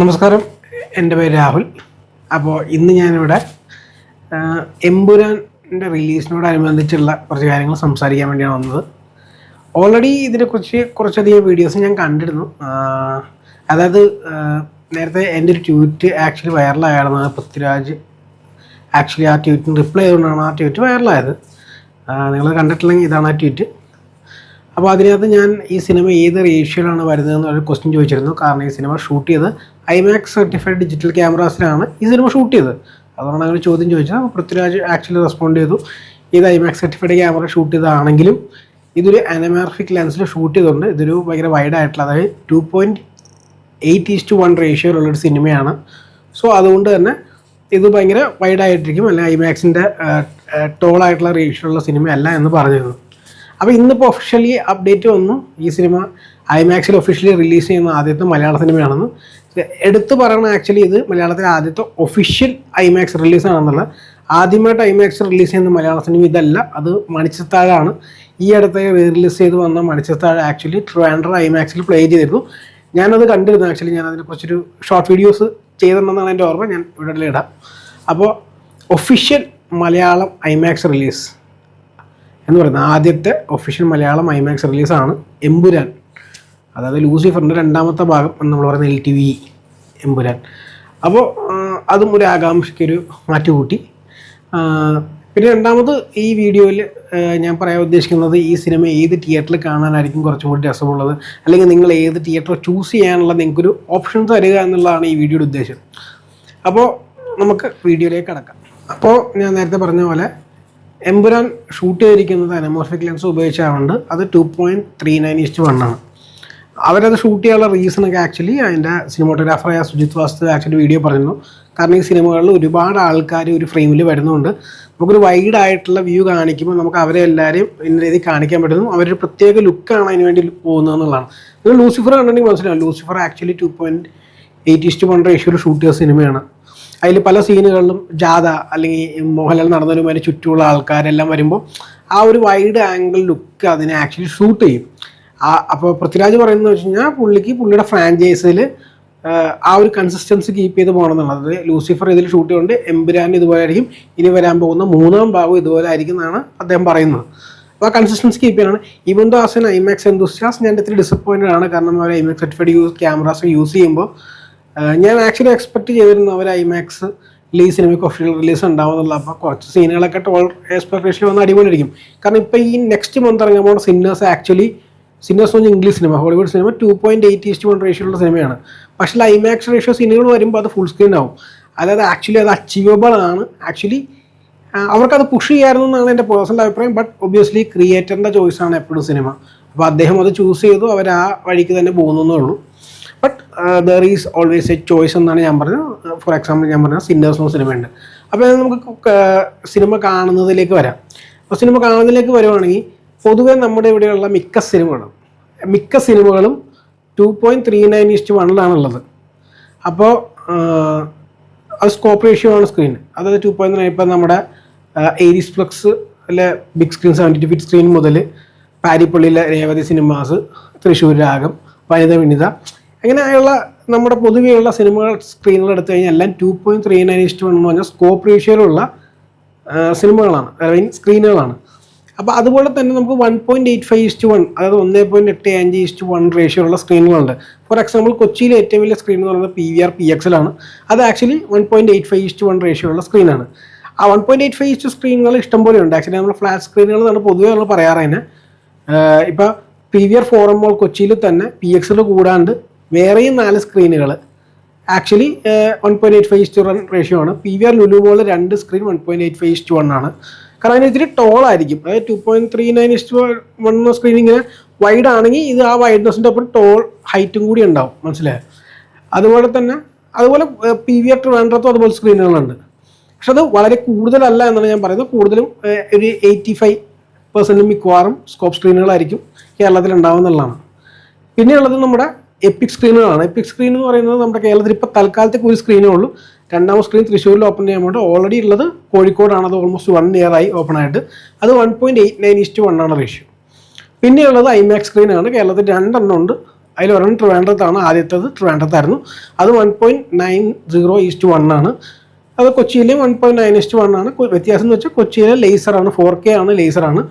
നമസ്കാരം. എന്റെ പേര് രാഹുൽ. അപ്പോൾ ഇന്ന് ഞാനിവിടെ എമ്പുരാന്റെ റിലീസിനോടനുബന്ധിച്ചുള്ള കുറച്ച് കാര്യങ്ങൾ സംസാരിക്കാൻ വേണ്ടിയാണ് വന്നത്. ഓൾറെഡി ഇതിനെക്കുറിച്ച് കുറച്ചധികം വീഡിയോസ് ഞാൻ കണ്ടിരുന്നു. അതായത് നേരത്തെ എന്റെ ഒരു ട്വീറ്റ് ആക്ച്വലി വൈറലായിരുന്നു പൃഥ്വിരാജ് ആക്ച്വലി ആ ട്വീറ്റിന് റിപ്ലൈ ചെയ്തുകൊണ്ടാണ് ആ ട്വീറ്റ് വൈറലായത് നിങ്ങൾ കണ്ടിട്ടില്ലെങ്കിൽ ഇതാണ് ആ ട്വീറ്റ് അപ്പോൾ അതിനകത്ത് ഞാൻ ഈ സിനിമ ഏത് റേഷ്യോയിലാണ് വരുന്നതെന്ന് ഒരു ക്വസ്റ്റ്യൻ ചോദിച്ചിരുന്നു. കാരണം ഈ സിനിമ ഷൂട്ട് ചെയ്ത് ഐമാക്സ് സർട്ടിഫൈഡ് ഡിജിറ്റൽ ക്യാമറാസിലാണ് ഈ സിനിമ ഷൂട്ട് ചെയ്തത്. അതുകൊണ്ടാണ് അങ്ങനെ ചോദ്യം ചോദിച്ചത്. അപ്പോൾ പൃഥ്വിരാജ് ആക്ച്വലി റെസ്പോണ്ട് ചെയ്തു. ഇത് ഐമാക്സ് സർട്ടിഫൈഡ് ക്യാമറ ഷൂട്ട് ചെയ്തതാണെങ്കിലും ഇതൊരു അനമാർഫിക് ലെൻസിൽ ഷൂട്ട് ചെയ്തുകൊണ്ട് ഇതൊരു ഭയങ്കര വൈഡ് ആയിട്ടുള്ള അതായത് two point eight is two one റേഷ്യോയിലുള്ളൊരു സിനിമയാണ്. സോ അതുകൊണ്ട് തന്നെ ഇത് ഭയങ്കര വൈഡായിട്ടിരിക്കും അല്ലെങ്കിൽ ഐമാക്സിന്റെ ടോളായിട്ടുള്ള റേഷ്യോയുള്ള സിനിമയല്ല എന്ന് പറഞ്ഞിരുന്നു. അപ്പോൾ ഇന്നിപ്പോൾ ഒഫീഷ്യലി അപ്ഡേറ്റ് വന്നു. ഈ സിനിമ ഐമാക്സിൽ ഒഫീഷ്യലി റിലീസ് ചെയ്യുന്ന ആദ്യത്തെ മലയാള സിനിമയാണെന്ന് എടുത്തു പറയണ ആക്ച്വലി ഇത് മലയാളത്തിലെ ആദ്യത്തെ ഒഫീഷ്യൽ ഐമാക്സ് റിലീസാണെന്നുള്ളത് ആദ്യമായിട്ട് ഐമാക്സ് റിലീസ് ചെയ്യുന്ന മലയാള സിനിമ ഇതല്ല അത് മണിച്ചത്താഴാണ് ഈ അടുത്ത് റിലീസ് ചെയ്ത് വന്ന മണിച്ചത്താഴ ആക്ച്വലി ട്രാൻഡർ ഐമാക്സിൽ പ്ലേ ചെയ്തിരുന്നു. ഞാനത് കണ്ടിരുന്നു ആക്ച്വലി ഞാൻ അതിനെ കുറച്ചൊരു ഷോർട്ട് വീഡിയോസ് ചെയ്തിട്ടുണ്ടെന്നാണ് എന്റെ ഓർമ്മ. ഞാൻ ഇവിടെ ഇടാം. അപ്പോൾ ഒഫീഷ്യൽ മലയാളം ഐമാക്സ് റിലീസ് എന്ന് പറയുന്നത് ആദ്യത്തെ ഒഫീഷ്യൽ മലയാളം ഐമാക്സ് റിലീസാണ് എമ്പുരാൻ. അതായത് ലൂസിഫറിന്റെ രണ്ടാമത്തെ ഭാഗം എന്ന് നമ്മൾ പറയുന്ന എൽ ടി വി എമ്പുരാൻ. അപ്പോൾ അതും ഒരു ആകാംക്ഷയ്ക്കൊരു മാറ്റുകൂട്ടി. കൂട്ടി പിന്നെ രണ്ടാമത് ഈ വീഡിയോയിൽ ഞാൻ പറയാൻ ഉദ്ദേശിക്കുന്നത് ഈ സിനിമ ഏത് തിയേറ്ററിൽ കാണാനായിരിക്കും കുറച്ചും കൂടി രസമുള്ളത്? അല്ലെങ്കിൽ നിങ്ങൾ ഏത് തിയേറ്റർ ചൂസ് ചെയ്യാനുള്ള നിങ്ങൾക്കൊരു ഓപ്ഷൻ തരിക എന്നുള്ളതാണ് ഈ വീഡിയോയുടെ ഉദ്ദേശം. അപ്പോൾ നമുക്ക് വീഡിയോയിലേക്ക് കടക്കാം. അപ്പോൾ ഞാൻ നേരത്തെ പറഞ്ഞ പോലെ എമ്പുരാൻ ഷൂട്ട് ചെയ്തിരിക്കുന്നത് അനമോർഫിക് ലെൻസ് ഉപയോഗിച്ചാണ് അത് two point three nine is to one ആണ്. അവരത് ഷൂട്ട് ചെയ്യാനുള്ള റീസൺ ഒക്കെ ആക്ച്വലി അതിന്റെ സിനിമോട്ടോഗ്രാഫറായ സുജിത് വാസ്തു ആക്ച്വലി വീഡിയോ പറഞ്ഞു കാരണം ഈ സിനിമകളിൽ ഒരുപാട് ആൾക്കാർ ഒരു ഫ്രെയിമിൽ വരുന്നുണ്ട്. നമുക്കൊരു വൈഡ് ആയിട്ടുള്ള വ്യൂ കാണിക്കുമ്പോൾ നമുക്ക് അവരെ എല്ലാവരെയും ഇന്ന രീതിയിൽ കാണിക്കാൻ പറ്റുന്നു. അവരൊരു പ്രത്യേക ലുക്കാണ് അതിന് വേണ്ടി പോകുന്നത് എന്നുള്ളതാണ്. ലൂസിഫർ കണ്ടിട്ടുണ്ടെങ്കിൽ മനസ്സിലാവും. Lucifer actually two point eight is to one റേഷ്യോയിൽ shoot ചെയ്ത സിനിമയാണ്. അതിൽ പല സീനുകളിലും ജാഥ അല്ലെങ്കിൽ മോഹൻലാൽ നടന്നവരും അതിന് ചുറ്റുമുള്ള ആൾക്കാരെല്ലാം വരുമ്പോൾ ആ ഒരു വൈഡ് ആംഗിൾ ലുക്ക് അതിനെ ആക്ച്വലി ഷൂട്ട് ചെയ്യും. ആ അപ്പോൾ പൃഥ്വിരാജ് പറയുന്നത് വെച്ച് കഴിഞ്ഞാൽ പുള്ളിക്ക് പുള്ളിയുടെ ഫ്രാഞ്ചൈസിൽ ആ ഒരു കൺസിസ്റ്റൻസി കീപ്പ് ചെയ്ത് പോകണം എന്നുള്ളത്. ലൂസിഫർ ഇതിൽ ഷൂട്ട് ചെയ്യുന്നത് എമ്പുരാൻ ഇതുപോലെ ആയിരിക്കും. ഇനി വരാൻ പോകുന്ന മൂന്നാം ഭാഗം ഇതുപോലെ ആയിരിക്കും എന്നാണ് അദ്ദേഹം പറയുന്നത്. അപ്പോൾ ആ കൺസിസ്റ്റൻസി കീപ്പ് ചെയ്യാനാണ് even though as an IMAX enthusiast ഞാൻ ഇത്തിരി ഡിസപ്പോയിന്റഡ് ആണ്. കാരണം അവർ IMAX certified use cameras use ചെയ്യുമ്പോൾ ഞാൻ ആക്ച്വലി എക്സ്പെക്ട് ചെയ്തിരുന്നു അവർ ഐമാക്സ് ഈ സിനിമയ്ക്ക് ഒഫീഷ്യൽ റിലീസ് ഉണ്ടാവുന്നുള്ള അപ്പോൾ കുറച്ച് സീനുകളൊക്കെ ടോൾ എക്സ്പെക്ടേഷൻ വന്ന് അടിപൊളിയായിരിക്കും. കാരണം ഇപ്പോൾ ഈ നെക്സ്റ്റ് മന്ത് ഇറങ്ങാൻ പോകുന്ന സിന്നേഴ്സ് ആക്ച്വലി സിന്നേഴ്സ് എന്ന് English cinema Hollywood cinema two point eight is to one റേഷ്യോയുള്ള സിനിമയാണ് പക്ഷേ ഐമാക്സ് റേഷ്യോ സിനിമകൾ വരുമ്പോൾ അത് ഫുൾ സ്ക്രീൻ ആവും. അതായത് ആക്ച്വലി അത് അച്ചീവബിൾ ആണ്. ആക്ച്വലി അവർക്കത് പുഷ് ചെയ്യാമായിരുന്നു എന്നാണ് എന്റെ പേഴ്സണൽ അഭിപ്രായം. ബട്ട് ഒബ്വിയസ്ലി ക്രിയേറ്ററിന്റെ ചോയ്സാണ് എപ്പോഴും സിനിമ അപ്പോൾ അദ്ദേഹം അത് ചൂസ് ചെയ്തു. അവർ ആ വഴിക്ക് തന്നെ പോകുന്നേ ഉള്ളൂ. There is always a choice എന്നാണ് ഞാൻ പറഞ്ഞത്. ഫോർ എക്സാമ്പിൾ ഞാൻ പറഞ്ഞ സിന്നേഴ്സ് എന്ന സിനിമയുണ്ട് അപ്പോൾ നമുക്ക് സിനിമ കാണുന്നതിലേക്ക് വരാം. അപ്പോൾ സിനിമ കാണുന്നതിലേക്ക് വരുവാണെങ്കിൽ പൊതുവേ നമ്മുടെ ഇവിടെയുള്ള മിക്ക സിനിമകളും മിക്ക സിനിമകളും two point three nine is to വണ്ണിലാണുള്ളത് അപ്പോൾ അത് സ്കോപ്പ് റേഷ്യോ ആണ് സ്ക്രീൻ അതായത് ടു പോയിന്റ് നയൻ ഇപ്പം നമ്മുടെ എയ്റ്റീസ് ഫ്ലക്സ് അല്ലെ big screen seventy feet screen മുതൽ പാരിപ്പള്ളിയിലെ രേവതി സിനിമാസ് തൃശ്ശൂർ രാഗം വനിത വിനിത അങ്ങനെയുള്ള നമ്മുടെ പൊതുവെയുള്ള സിനിമകൾ സ്ക്രീനിൽ എടുത്തു കഴിഞ്ഞാൽ എല്ലാം ടു പോയിന്റ് ത്രീ നയൻ ഇഷ്ടം എന്ന് പറഞ്ഞാൽ സ്കോപ്പ് റേഷ്യോയിലുള്ള സിനിമകളാണ്. അല്ലെങ്കിൽ സ്ക്രീനുകളാണ് അപ്പോൾ അതുപോലെ തന്നെ നമുക്ക് one point eight five is to one അതായത് ഒന്നേ പോയിന്റ് എട്ട് അഞ്ച് ഇസ്റ്റ് വൺ റേഷ്യോ ഉള്ള സ്ക്രീനുകളുണ്ട് ഫോർ എക്സാമ്പിൾ കൊച്ചിയിലെ ഏറ്റവും വലിയ സ്ക്രീൻ എന്ന് പറയുന്നത് P V R P X ആണ് അത് actually one point eight five is to one ratio ഉള്ള സ്ക്രീനാണ് ആ one point eight five is to സ്ക്രീനുകൾ ഇഷ്ടംപോലെ ഉണ്ട്. ആക്ച്വലി നമ്മൾ ഫ്ലാറ്റ് സ്ക്രീനുകൾ എന്നാണ് പൊതുവേ നമ്മൾ പറയാറ് തന്നെ. ഇപ്പോൾ P V R Forum Mall കൊച്ചിയിൽ തന്നെ പി എക്സിൽ കൂടാണ്ട് വേറെയും നാല് സ്ക്രീനുകൾ actually one point eight five to one ratio ആണ്. പി വി ആർ ലുലു പോലെ രണ്ട് screen one point eight five is to one ആണ്. കാരണം അതിന് ഇത്തിരി ടോൾ ആയിരിക്കും. അതായത് two point three nine is to one screen ഇങ്ങനെ വൈഡ് ആണെങ്കിൽ ഇത് ആ വൈഡ്നെസ്സിന്റെ ഒപ്പം ടോൾ ഹൈറ്റും കൂടി ഉണ്ടാവും. മനസ്സിലായോ? അതുപോലെ തന്നെ അതുപോലെ പി വി ആർ ട്രിവാൻഡ്രത്തും അതുപോലെ സ്ക്രീനുകളുണ്ട് പക്ഷെ അത് വളരെ കൂടുതലല്ല എന്നാണ് ഞാൻ പറയുന്നത്. കൂടുതലും ഒരു എയ്റ്റി ഫൈവ് പെർസെന്റ് മിക്കവാറും സ്കോപ്പ് സ്ക്രീനുകളായിരിക്കും കേരളത്തിൽ ഉണ്ടാവുന്നുള്ളതാണ് പിന്നെയുള്ളത് നമ്മുടെ എപ്പിക് സ്ക്രീനുകളാണ് എപ്പിക് സ്ക്രീൻ എന്ന് പറയുന്നത് നമ്മുടെ കേരളത്തിൽ ഇപ്പോൾ തൽക്കാലത്തേക്ക് ഒരു സ്ക്രീനേ ഉള്ളൂ. രണ്ടാമത് സ്ക്രീൻ തൃശ്ശൂരിൽ ഓപ്പൺ ചെയ്യാൻ വേണ്ടി ഓൾറെഡി ഉള്ളത് കോഴിക്കോടാണ്. അത് ഓൾമോസ്റ്റ് വൺ ഇയർ ആയി ഓപ്പൺ ആയിട്ട്. അത് one point eight nine is to one ആണ് റേഷ്യോ പിന്നെയുള്ളത് ഐമാക്സ് സ്ക്രീനാണ് കേരളത്തിൽ രണ്ടെണ്ണം ഉണ്ട്. അതിൽ ഒരെണ്ണം ട്രിവാൻഡ്രത്താണ്. ആദ്യത്തേത് ട്രിവാൻഡ്രത്തായിരുന്നു. അത് one point nine zero is to one ആണ്. അത് കൊച്ചിയിലെ one point nine is to one ആണ്. വ്യത്യാസം എന്ന് വെച്ചാൽ കൊച്ചിയിലെ ലേസറാണ് ഫോർ കെ ആണ് ലേസറാണ്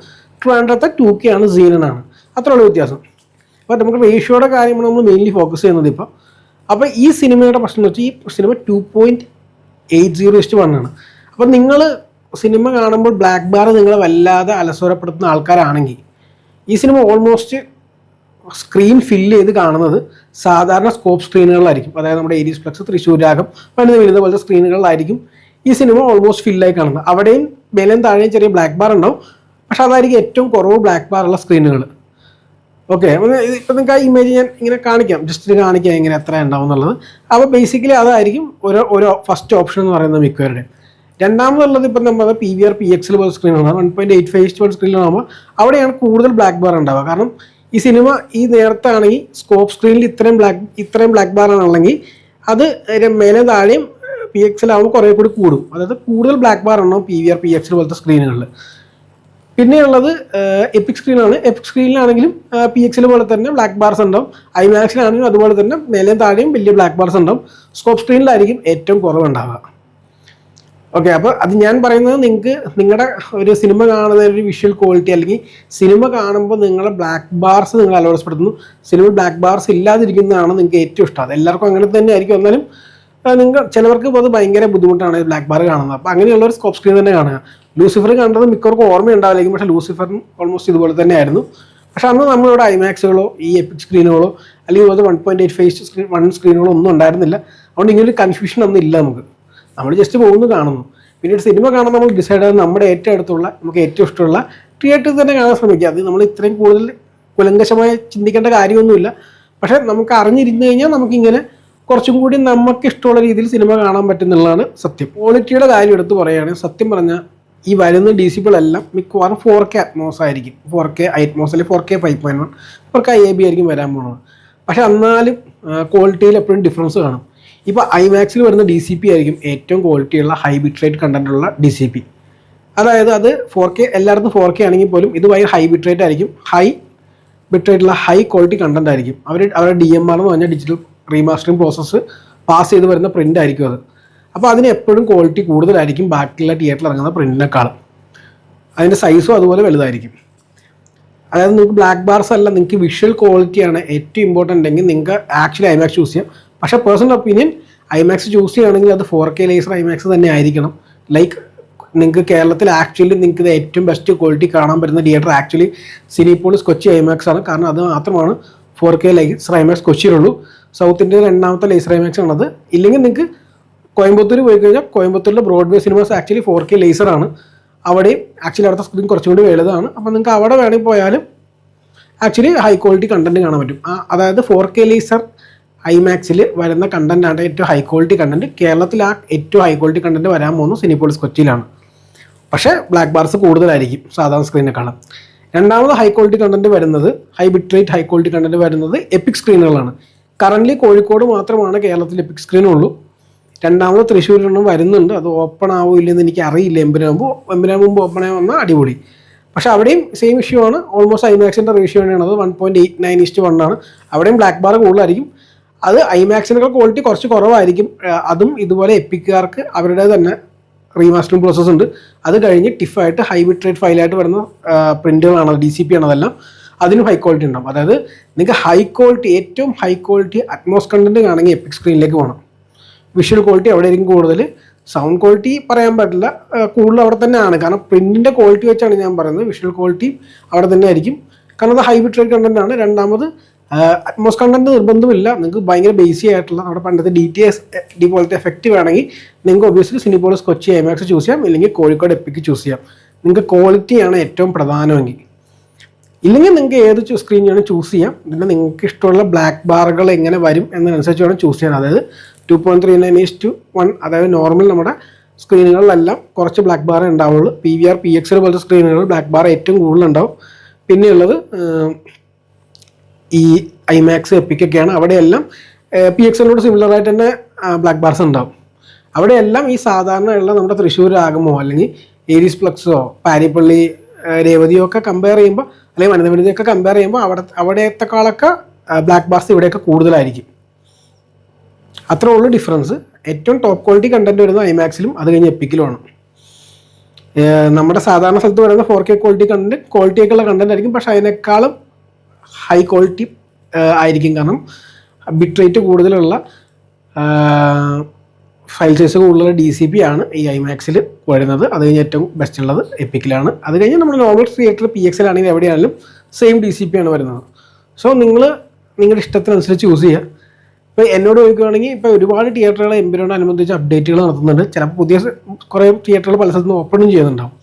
ട്രിവാൻഡ്രത്തെ ടു കെ ആണ് സീനനാണ് അത്രയുള്ള വ്യത്യാസം. അപ്പോൾ നമുക്ക് റേഷ്യോയുടെ കാര്യമാണ് നമ്മൾ മെയിൻലി ഫോക്കസ് ചെയ്യുന്നത് ഇപ്പോൾ അപ്പോൾ ഈ സിനിമയുടെ പ്രശ്നം എന്ന് വെച്ചാൽ ഈ cinema two point eight zero is to one ആണ്. അപ്പോൾ നിങ്ങൾ സിനിമ കാണുമ്പോൾ ബ്ലാക്ക് ബാർ നിങ്ങളെ വല്ലാതെ അലസോരപ്പെടുത്തുന്ന ആൾക്കാരാണെങ്കിൽ ഈ സിനിമ ഓൾമോസ്റ്റ് സ്ക്രീൻ ഫില്ല് ചെയ്ത് കാണുന്നത് സാധാരണ സ്കോപ്പ് സ്ക്രീനുകളിലായിരിക്കും അതായത് നമ്മുടെ ഏരീസ് ഫ്ലക്സ് തൃശ്ശൂർ രാഗം പണിത് വരുന്ന പോലത്തെ സ്ക്രീനുകളിലായിരിക്കും ഈ സിനിമ ഓൾമോസ്റ്റ് ഫില്ലായി കാണുന്നത്. അവിടെയും മേലെയും താഴെയും ചെറിയ ബ്ലാക്ക് ബാർ ഉണ്ടാവും. പക്ഷെ അതായിരിക്കും ഏറ്റവും കുറവ് ബ്ലാക്ക് ബാർ ഉള്ള സ്ക്രീനുകൾ ഓക്കെ ഇപ്പം നിങ്ങൾക്ക് ആ ഇമേജ് ഞാൻ ഇങ്ങനെ കാണിക്കാം. ജസ്റ്റ് കാണിക്കാം ഇങ്ങനെ എത്ര ഉണ്ടാവും എന്നുള്ളത്. അപ്പോൾ ബേസിക്കലി അതായിരിക്കും ഒരു ഒരു ഫസ്റ്റ് ഓപ്ഷൻ എന്ന് പറയുന്നത് മിക്കവരുടെ രണ്ടാമതുള്ളത് ഇപ്പം നമ്മൾ പി വി ആർ പി എക്സിൽ പോലെ സ്ക്രീനാണ് one point eight five one സ്ക്രീനിലാകുമ്പോൾ അവിടെയാണ് കൂടുതൽ ബ്ലാക്ക് ബാർ ഉണ്ടാവുക. കാരണം ഈ സിനിമ ഈ നേരത്തെ ആണെങ്കിൽ സ്കോപ്പ് സ്ക്രീനിൽ ഇത്രയും ബ്ലാക്ക് ഇത്രയും ബ്ലാക്ക് ബാർ ആണെങ്കിൽ അത് മേലെ താഴെയും പി എക്സിലാവുമ്പോൾ കുറേ കൂടി കൂടും. അതായത് കൂടുതൽ ബ്ലാക്ക് ബാർ ഉണ്ടാവും പി വി ആർ പി എക്സിൽ പോലത്തെ സ്ക്രീനുകളിൽ പിന്നെയുള്ളത് എപ്പിക് സ്ക്രീനാണ് എപ്പിക് സ്ക്രീനിലാണെങ്കിലും പി എക്സിൽ പോലെ തന്നെ ബ്ലാക്ക് ബാർസ് ഉണ്ടാവും. ഐ മാക്സിലാണെങ്കിലും അതുപോലെ തന്നെ മേലെയും താഴെയും വലിയ ബ്ലാക്ക് ബാർസ് ഉണ്ടാവും. സ്കോപ്പ് സ്ക്രീനിലായിരിക്കും ഏറ്റവും കുറവുണ്ടാവുക. ഓക്കെ അപ്പോൾ അത് ഞാൻ പറയുന്നത് നിങ്ങൾക്ക് നിങ്ങളുടെ ഒരു സിനിമ കാണുന്ന ഒരു വിഷ്വൽ ക്വാളിറ്റി അല്ലെങ്കിൽ സിനിമ കാണുമ്പോൾ നിങ്ങളെ ബ്ലാക്ക് ബാർസ് നിങ്ങൾ അലോടപ്പെടുത്തുന്നു സിനിമ ബ്ലാക്ക് ബാർസ് ഇല്ലാതിരിക്കുന്നതാണ് നിങ്ങൾക്ക് ഏറ്റവും ഇഷ്ടം. അത് എല്ലാവർക്കും അങ്ങനെ തന്നെ ആയിരിക്കും എന്നാലും നിങ്ങൾ ചിലവർക്ക് അത് ഭയങ്കര ബുദ്ധിമുട്ടാണ് ബ്ലാക്ക് ബാർ കാണുന്നത്. അപ്പോൾ അങ്ങനെയുള്ളൊരു സ്കോപ്പ് സ്ക്രീൻ തന്നെ കാണുക. ലൂസിഫർ കണ്ടത് മിക്കവർക്കും ഓർമ്മയുണ്ടാവില്ലായിരിക്കും. പക്ഷേ ലൂസിഫറിന് ഓൾമോസ്റ്റ് ഇതുപോലെ തന്നെയായിരുന്നു. പക്ഷേ അന്ന് നമ്മളിവിടെ ഐമാക്സുകളോ ഈ എപ്പിക് സ്ക്രീനുകളോ അല്ലെങ്കിൽ ഇതുപോലെ one point eight phase screen one സ്ക്രീനുകളോ ഒന്നും ഉണ്ടായിരുന്നില്ല. അതുകൊണ്ട് ഇങ്ങനൊരു കൺഫ്യൂഷൻ ഒന്നും ഇല്ല നമുക്ക്. നമ്മൾ ജസ്റ്റ് പോകുന്നു കാണുന്നു. പിന്നീട് സിനിമ കാണാൻ നമ്മൾ ഡിസൈഡ് ചെയ്ത് നമ്മുടെ ഏറ്റവും അടുത്തുള്ള നമുക്ക് ഏറ്റവും ഇഷ്ടമുള്ള തിയേറ്ററിൽ തന്നെ കാണാൻ ശ്രമിക്കുക. അത് നമ്മൾ ഇത്രയും കൂടുതൽ കുലങ്കശമായി ചിന്തിക്കേണ്ട കാര്യമൊന്നുമില്ല. പക്ഷേ നമുക്ക് അറിഞ്ഞിരുന്നു കഴിഞ്ഞാൽ നമുക്കിങ്ങനെ കുറച്ചും കൂടി നമുക്ക് ഇഷ്ടമുള്ള രീതിയിൽ സിനിമ കാണാൻ പറ്റുന്നുള്ളതാണ് സത്യം. ക്വാളിറ്റിയുടെ കാര്യം എടുത്ത് പറയുകയാണെങ്കിൽ സത്യം പറഞ്ഞാൽ ഈ വരുന്ന ഡി സികളെല്ലാം മിക്കവാറും ഫോർ കെ അറ്റ്മോസ് ആയിരിക്കും. ഫോർ കെ അറ്റ്മോസ് അല്ലെങ്കിൽ four K five point one four K I B ആയിരിക്കും വരാൻ പോകുന്നത് പക്ഷെ എന്നാലും ക്വാളിറ്റിയിൽ എപ്പോഴും ഡിഫറൻസ് കാണും. ഇപ്പോൾ ഐമാക്സിൽ വരുന്ന ഡി സി പി ആയിരിക്കും ഏറ്റവും ക്വാളിറ്റിയുള്ള ഹൈ ബിട്രേറ്റ് കണ്ടന്റ് ഉള്ള ഡി സി പി അതായത് അത് ഫോർ കെ എല്ലായിടത്തും ഫോർ കെ ആണെങ്കിൽ പോലും ഇത് ഭയങ്കര ഹൈ ബിട്രേറ്റ് ആയിരിക്കും. ഹൈ ബിട്രേറ്റുള്ള ഹൈ ക്വാളിറ്റി കണ്ടന്റ് ആയിരിക്കും. അവർ അവരുടെ ഡി എം ആർ എന്ന് പറഞ്ഞാൽ ഡിജിറ്റൽ റീമാസ്റ്ററിംഗ് പ്രോസസ്സ് പാസ് ചെയ്ത് വരുന്ന പ്രിന്റ് ആയിരിക്കും അത്. അപ്പോൾ അതിന് എപ്പോഴും ക്വാളിറ്റി കൂടുതലായിരിക്കും ബാക്കിയുള്ള തിയേറ്ററിൽ ഇറങ്ങുന്ന പ്രിന്റിനേക്കാളും അതിന്റെ സൈസും അതുപോലെ വലുതായിരിക്കും. അതായത് നിങ്ങൾക്ക് ബ്ലാക്ക് ബാർസ് അല്ല നിങ്ങൾക്ക് വിഷ്വൽ ക്വാളിറ്റിയാണ് ഏറ്റവും ഇമ്പോർട്ടന്റ് എങ്കിൽ നിങ്ങൾക്ക് ആക്ച്വലി ഐമാക്സ് ചൂസ് ചെയ്യാം. പക്ഷേ പേഴ്സണൽ ഒപ്പീനിയൻ ഐമാക്സ് ചൂസ് ചെയ്യുകയാണെങ്കിൽ അത് ഫോർ കെ ലേസർ ഐമാക്സ് തന്നെ ആയിരിക്കണം. ലൈക്ക് നിങ്ങൾക്ക് കേരളത്തിൽ ആക്ച്വലി നിങ്ങൾക്ക് ഇത് ഏറ്റവും ബെസ്റ്റ് ക്വാളിറ്റി കാണാൻ പറ്റുന്ന theatre actually Cinepolis Kochi IMAX ആണ്. കാരണം അത് മാത്രമാണ് ഫോർ കെ ലേസർ ഐമാക്സ് കൊച്ചിയിലുള്ളൂ. സൗത്ത് ഇന്ത്യയിൽ രണ്ടാമത്തെ ലേസർ ഐമാക്സ് ആണത്. ഇല്ലെങ്കിൽ നിങ്ങൾക്ക് കോയമ്പത്തൂർ പോയി കഴിഞ്ഞാൽ കോയമ്പത്തൂരിലെ Broadway cinemas actually four K laser ആണ്. അവിടെയും ആക്ച്വലി അവിടുത്തെ സ്ക്രീൻ കുറച്ചും കൂടി വലുതാണ്. അപ്പോൾ നിങ്ങൾക്ക് അവിടെ വേണമെങ്കിൽ പോയാലും ആക്ച്വലി ഹൈ ക്വാളിറ്റി കണ്ടന്റ് കാണാൻ പറ്റും. അതായത് ഫോർ കെ ലേസർ ഐമാക്സിൽ വരുന്ന കണ്ടന്റാണ് ഏറ്റവും ഹൈ ക്വാളിറ്റി കണ്ടന്റ് കേരളത്തിൽ ആ ഏറ്റവും ഹൈ ക്വാളിറ്റി കണ്ടന്റ് വരാൻ പോകുന്നു സിനിപോളിസ് കൊച്ചിയിലാണ്. പക്ഷേ ബ്ലാക്ക് ബാർസ് കൂടുതലായിരിക്കും സാധാരണ സ്ക്രീനേക്കാളും രണ്ടാമത് ഹൈ ക്വാളിറ്റി കണ്ടന്റ് വരുന്നത് high bitrate high quality content വരുന്നത് എപ്പിക് സ്ക്രീനുകളാണ് കറന്റ് കോഴിക്കോട് മാത്രമാണ് കേരളത്തിൽ എപ്പിക് സ്ക്രീനുള്ളൂ രണ്ടാമത് തൃശ്ശൂരിലൊന്നും വരുന്നുണ്ട്. അത് ഓപ്പൺ ആവോ ഇല്ലെന്ന് എനിക്ക് അറിയില്ല എമ്പുരാമ്പ് എമ്പുരാമ്പ് മുമ്പ് ഓപ്പൺ ആയി വന്നാൽ അടിപൊളി. പക്ഷേ അവിടെയും സെയിം ഇഷ്യൂ ആണ്. ഓൾമോസ്റ്റ് ഐമാക്സിന്റെ റേഷ്യോ തന്നെയാണ്. അത് one point eight nine is to one ആണ്. അവിടെയും ബ്ലാക്ക് ബാർ കൂടുതലായിരിക്കും. അത് ഐമാക്സിനൊക്കെ ക്വാളിറ്റി കുറച്ച് കുറവായിരിക്കും. അതും ഇതുപോലെ എപ്പിക്കാർക്ക് അവരുടെ തന്നെ റീമാസ്റ്ററിംഗ് പ്രോസസ്സ് ഉണ്ട്. അത് കഴിഞ്ഞ് ടിഫായിട്ട് ഹൈ ബിട്രേറ്റ് ഫയലായിട്ട് വരുന്ന പ്രിന്റുകളാണ് ഡി സി പി ആണ് അതെല്ലാം. അതിനും ഹൈ ക്വാളിറ്റി ഉണ്ടാവും. അതായത് നിങ്ങൾക്ക് ഹൈ ക്വാളിറ്റി ഏറ്റവും ഹൈ ക്വാളിറ്റി അറ്റ്മോസ് കണ്ടന്റ് ആണെങ്കിൽ എപ്പിക് സ്ക്രീനിലേക്ക് പോകണം. വിഷ്വൽ ക്വാളിറ്റി അവിടെ ആയിരിക്കും കൂടുതൽ സൗണ്ട് ക്വാളിറ്റി പറയാൻ പറ്റില്ല. കൂടുതൽ അവിടെ തന്നെയാണ്. കാരണം പ്രിന്റിന്റെ ക്വാളിറ്റി വെച്ചാണ് ഞാൻ പറയുന്നത്. വിഷ്വൽ ക്വാളിറ്റി അവിടെ തന്നെ ആയിരിക്കും. കാരണം അത് ഹൈബ്രിഡ് ട്രേഡ് കണ്ടന്റ് ആണ്. രണ്ടാമത് അറ്റ്മോസ് കണ്ടന്റ് നിർബന്ധമില്ല. നിങ്ങൾക്ക് ഭയങ്കര ബേസി ആയിട്ടുള്ള നമ്മുടെ പണ്ടത്തെ ഡി ടി എസ് ഡി പോലത്തെ എഫക്റ്റ് വേണമെങ്കിൽ നിങ്ങൾക്ക് obviously Cinepolis Kochi IMAX choose ചെയ്യാം. ഇല്ലെങ്കിൽ കോഴിക്കോട് എപ്പിക്ക് ചൂസ് ചെയ്യാം. നിങ്ങൾക്ക് ക്വാളിറ്റിയാണ് ഏറ്റവും പ്രധാനമെങ്കിൽ. ഇല്ലെങ്കിൽ നിങ്ങൾക്ക് ഏത് സ്ക്രീൻ വേണം ചൂസ് ചെയ്യാം. പിന്നെ നിങ്ങൾക്ക് ഇഷ്ടമുള്ള ബ്ലാക്ക് ബാറുകൾ എങ്ങനെ വരും എന്നതനുസരിച്ച് വേണം ചൂസ് ചെയ്യാൻ. അതായത് two point three nine is two one അതായത് നോർമൽ നമ്മുടെ സ്ക്രീനുകളിലെല്ലാം കുറച്ച് ബ്ലാക്ക് ബാർ ഉണ്ടാവുള്ളൂ. P V R P X പോലത്തെ സ്ക്രീനുകൾ ബ്ലാക്ക് ബാർ ഏറ്റവും കൂടുതലുണ്ടാവും. പിന്നെയുള്ളത് ഈ ഐമാക്സ് എപ്പിക്കൊക്കെയാണ് അവിടെയെല്ലാം പി എക്സലിനോട് സിമിലറായിട്ട് തന്നെ ബ്ലാക്ക് ബാർസ് ഉണ്ടാവും. അവിടെയെല്ലാം ഈ സാധാരണയുള്ള നമ്മുടെ തൃശ്ശൂർ രാഗമോ അല്ലെങ്കിൽ ഏരീസ് പ്ലക്സോ പാരിപ്പള്ളി രേവതിയോ ഒക്കെ കമ്പയർ ചെയ്യുമ്പോൾ അല്ലെങ്കിൽ വനിതവനിതയൊക്കെ കമ്പയർ ചെയ്യുമ്പോൾ അവിടെ അവിടത്തെക്കാളൊക്കെ ബ്ലാക്ക് ബാർസ് ഇവിടെയൊക്കെ കൂടുതലായിരിക്കും. അത്രേ ഉള്ളൂ ഡിഫറൻസ് ഏറ്റവും ടോപ്പ് ക്വാളിറ്റി കണ്ടന്റ് വരുന്നത് ഐമാക്സിലും അത് കഴിഞ്ഞ് എപ്പിക്കിലുമാണ് ആണ് നമ്മുടെ സാധാരണ സ്ഥലത്ത് വരുന്ന four K quality content quality ഉള്ള കണ്ടന്റ് ആയിരിക്കും പക്ഷെ അതിനേക്കാളും ഹൈ ക്വാളിറ്റി ആയിരിക്കും. കാരണം ബിറ്റ് റേറ്റ് കൂടുതലുള്ള ഫയൽ സൈസ് കൂടുതലുള്ള ഡി സി പി ആണ് ഈ ഐമാക്സിൽ വരുന്നത്. അത് കഴിഞ്ഞ് ഏറ്റവും ബെസ്റ്റ് ഉള്ളത് എപ്പിക്കിലാണ് അത് കഴിഞ്ഞ് നമ്മൾ നോർമൽ തിയേറ്ററിൽ പി എക്സിൽ ആണെങ്കിൽ എവിടെയാണെങ്കിലും സെയിം ഡി സി പി ആണ് വരുന്നത്. സോ നിങ്ങൾ നിങ്ങളുടെ ഇഷ്ടത്തിനനുസരിച്ച് യൂസ് ചെയ്യുക. ഇപ്പോൾ എന്നോട് ചോദിക്കുകയാണെങ്കിൽ ഇപ്പോൾ ഒരുപാട് തിയേറ്ററുകൾ എംബിനോടനുബന്ധിച്ച് അപ്ഡേറ്റുകൾ നടത്തുന്നുണ്ട്. ചിലപ്പോൾ പുതിയ കുറെ തിയേറ്ററുകൾ പല സ്ഥലത്തും ഓപ്പണും ചെയ്യുന്നുണ്ടാവും.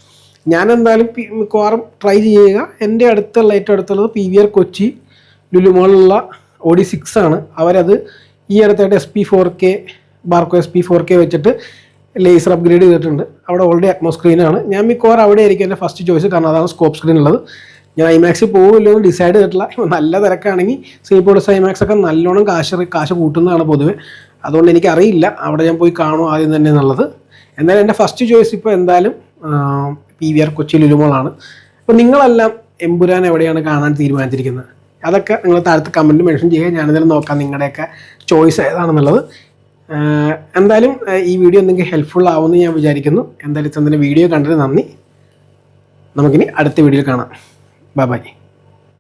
ഞാൻ എന്തായാലും മിക്കവാറും ട്രൈ ചെയ്യുക. എന്റെ അടുത്തുള്ള ഏറ്റവും അടുത്തുള്ളത് പി വി ആർ കൊച്ചി ലുലുമോളിലുള്ള ഓഡി സിക്സ് ആണ്. അവരത് ഈ അടുത്തായിട്ട് S P four K Barco S P four K വെച്ചിട്ട് ലേസർ അപ്ഗ്രേഡ് ചെയ്തിട്ടുണ്ട്. അവിടെ ഓൾറെഡി അറ്റ്മോസ്ക്രീനാണ് ഞാൻ മിക്കവാറും അവിടെ ആയിരിക്കും എന്റെ ഫസ്റ്റ് ചോയ്സ് കാരണം അതാണ് സ്കോപ്പ് സ്ക്രീൻ ഉള്ളത്. ഞാൻ ഐമാക്സിൽ പോകുമല്ലോ എന്ന് ഡിസൈഡ് ചെയ്തിട്ടില്ല. നല്ല തിരക്കാണെങ്കിൽ സീപോളിസ് ഐമാക്സ് ഒക്കെ നല്ലോണം കാശ് കാശ് കൂട്ടുന്നതാണ് പൊതുവെ. അതുകൊണ്ട് എനിക്ക് അറിയില്ല അവിടെ ഞാൻ പോയി കാണും ആദ്യം തന്നെ എന്നുള്ളത്. എന്നാലും എന്റെ ഫസ്റ്റ് ചോയ്സ് ഇപ്പോൾ എന്തായാലും പി വി ആർ കൊച്ചി ലുലുമോളാണ് അപ്പോൾ നിങ്ങളെല്ലാം എമ്പുരാൻ എവിടെയാണ് കാണാൻ തീരുമാനിച്ചിരിക്കുന്നത്? അതൊക്കെ നിങ്ങൾ താഴത്ത് കമന്റ് മെൻഷൻ ചെയ്യുക. ഞാനിതിൽ നോക്കാം നിങ്ങളുടെയൊക്കെ ചോയ്സ് ഏതാണെന്നുള്ളത്. എന്തായാലും ഈ വീഡിയോ എന്തെങ്കിലും ഹെൽപ്ഫുൾ ആവുമെന്ന് ഞാൻ വിചാരിക്കുന്നു. എന്തായാലും ഇത്തരം വീഡിയോ കണ്ടിട്ട് നന്ദി. നമുക്കിനി അടുത്ത വീഡിയോയിൽ കാണാം. Bye bye